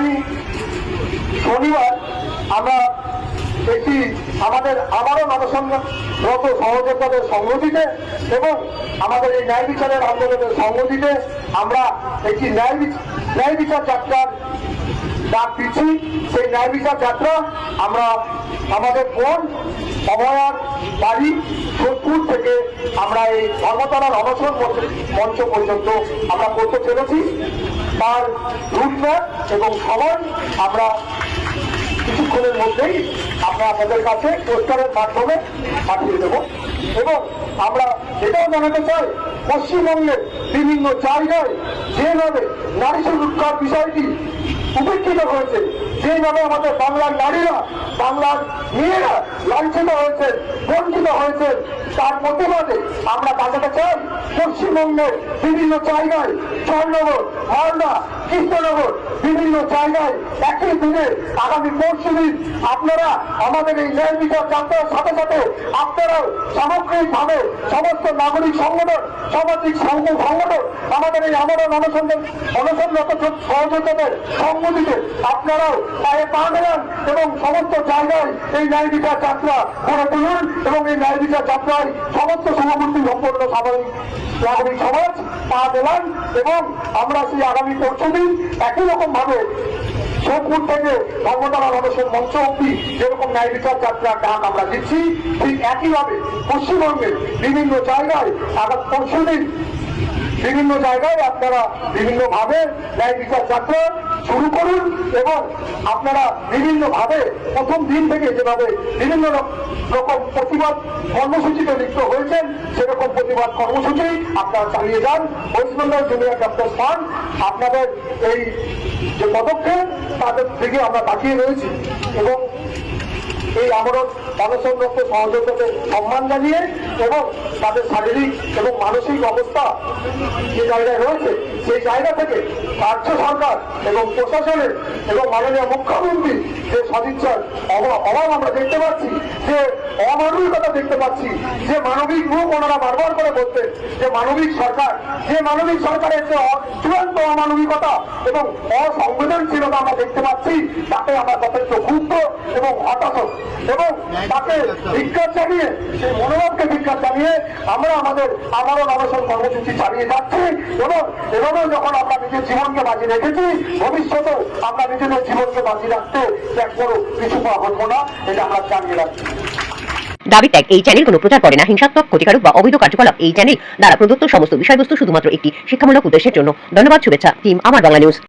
আগামী শনিবার আমরা একটি আমাদের আবারও মানসম্মত সহযোগিতাদের সংগঠিতে এবং আমাদের এই ন্যায় বিচারের আন্দোলনের সংগঠিতে আমরা একটি ন্যায় ন্যায় বিচার যাত্রার ডাক দিচ্ছি। সেই ন্যায় বিচার যাত্রা আমরা আমাদের বোন অভয়ার বাড়ি এই ধর্মতলার অনশন মঞ্চ- পর্যন্ত আমরা করতে চলেছি। তার রুটম্যাপ এবং সময় আমরা কিছুক্ষণের মধ্যেই আমরা আপনাদের কাছে পোস্টারের মাধ্যমে পাঠিয়ে দেব। এবং আমরা এটাও জানাতে চাই, পশ্চিমবঙ্গের বিভিন্ন জায়গায় যেভাবে নারী সুরক্ষার বিষয়টি উপেক্ষিত হয়েছে, যেভাবে আমাদের বাংলার নারীরা, বাংলার মেয়েরা লাঞ্ছিত হয়েছে বঞ্চিত হয়েছে তার প্রতিবাদে আমরা বাঁচাতে চাই। পশ্চিমবঙ্গের বিভিন্ন জায়গায় চন্দ্রগড় মালদা কৃষ্ণনগর বিভিন্ন জায়গায় একই দিনে আগামী পরশু দিন আপনারা আমাদের এই ন্যায় বিচার যাত্রার সাথে সাথে আপনারাও সামগ্রিকভাবে সমস্ত নাগরিক সংগঠন, সামাজিক সংগঠন, আমাদের এই আমাদের অনশনের অনশনরত সহযোগিতাদের সংগঠিতে আপনারাও পায়ে পা মেলান এবং সমস্ত জায়গায় এই ন্যায় বিচার যাত্রা করে তুলুন এবং এই ন্যায় বিচার যাত্রায় সমস্ত সমাবর্তী সম্পন্ন স্বাভাবিক নাগরিক সমাজ পা মেলান এবং আমরা সেই আগামী পরশু দিন একই রকম ভাবে সোদপুর থেকে ধর্মতলা মানুষের মঞ্চ অব্দি যেরকম ন্যায় বিচার যাত্রার ডাক আমরা দিচ্ছি, ঠিক একইভাবে পশ্চিমবঙ্গের বিভিন্ন জায়গায় আগামী পরশু বিভিন্ন জায়গায় আপনারা বিভিন্ন ভাবে ন্যায় বিচার যাত্রা শুরু করুন এবং আপনারা বিভিন্ন ভাবে প্রথম দিন থেকে যেভাবে বিভিন্ন রকম প্রতিবাদ কর্মসূচিতে লিপ্ত হয়েছেন, সেরকম প্রতিবাদ কর্মসূচি আপনারা চালিয়ে যান। West Bengal junior doctor fund আপনাদের এই যে পদক্ষেপ, তাদের থেকে আমরা তাকিয়ে রয়েছি এবং এই আমরণ অনশনরত সহযোগিতাদের সম্মান জানিয়ে এবং তাদের শারীরিক এবং মানসিক অবস্থা যে জায়গায় রয়েছে, সেই জায়গা থেকে রাজ্য সরকার এবং প্রশাসনের এবং মাননীয় মুখ্যমন্ত্রী যে সদিচ্ছার অভাব আমরা দেখতে পাচ্ছি, যে অমানবিকতা দেখতে পাচ্ছি, যে মানবিক রূপ ওনারা বারবার করে বলতেন যে মানবিক সরকার, যে মানবিক সরকারের যে চূড়ান্ত অমানবিকতা এবং অসংবেদনশীলতা আমরা দেখতে পাচ্ছি, তাতে আমরা যথেষ্ট ক্ষুব্ধ এবং হতাশ এবং তাকে বিজ্ঞান জানিয়ে সেই মনোভাবকে জানিয়ে আমরা আমাদের, আমারও অনশন কর্মসূচি চালিয়ে যাচ্ছি এবং এভাবেও যখন আমরা নিজের জীবনকে বাজি রেখেছি, ভবিষ্যতেও আমরা নিজেদের জীবনকে বাজি রাখতে এক বড় কিছু হব না, এটা আমরা জানিয়ে রাখছি। দাবি ত্যাগ, এই চ্যানেল কোনো প্রচার করে না, হিংসাত্মক, ক্ষতিকারক বা অবৈধ কার্যকলাপ, এই চ্যানেল দ্বারা প্রদত্ত সমস্ত বিষয়বস্তু শুধুমাত্র একটি শিক্ষামূলক উদ্দেশ্যের জন্য। ধন্যবাদ, শুভেচ্ছা টিম আমার বাংলা নিউজ